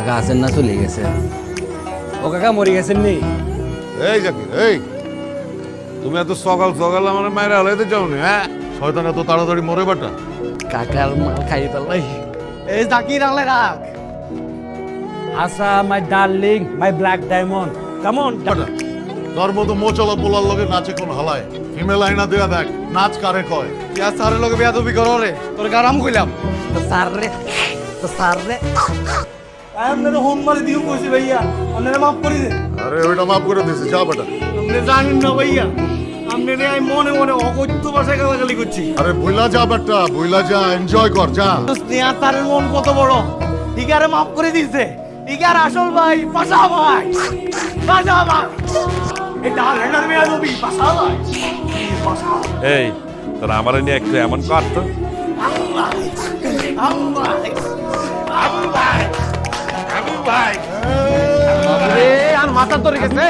কাকা আছেন না চলে গেছে। ও কাকা মরে গেছেন নি? এই জাকির এই। তুমি এত সকাল সকাল আমার মায়ের আলাইতে যাও নি হ্যাঁ? শয়তান এত তাড়াতাড়ি মরে বাটা। কাকার মাল খাই পেলাই এই জাকির আলে রাখ আশা my darling my black diamond. কেমন বাটা তোর মতো মোচলা পোলার লগে নাচে কোন হালায়? ফিমেল আইনা দেয়া দেখ নাচ কারে কয়? ইয়া স্যারের লগে বিয়া তুমি করো রে? তোর গারাম কইলাম। তো স্যার রে তো স্যার রে। আপনার হোম মারি দিও কইছি ভাইয়া। আপনারা মাফ করে দেন আরে ওইটা মাফ করে দিছি যা বেটা। আপনি জানেন না ভাইয়া আপনি রে আমি মনে মনে অকথ্য ভাষায় গালাগালি করছি। আরে বুইলা যা বেটা বুইলা যা এনজয় কর যা। স্নেহা তারের মন কত বড়। ইগারে মাফ করে দিছে ইগার আসল ভাই পাশা ভাই। পাশা ভাই। এটা হেডার মেয়া নবী পাশা ভাই। এই তোরা আমার নিয়ে একটু এমন কর তো আর মাথা ধরে গেছে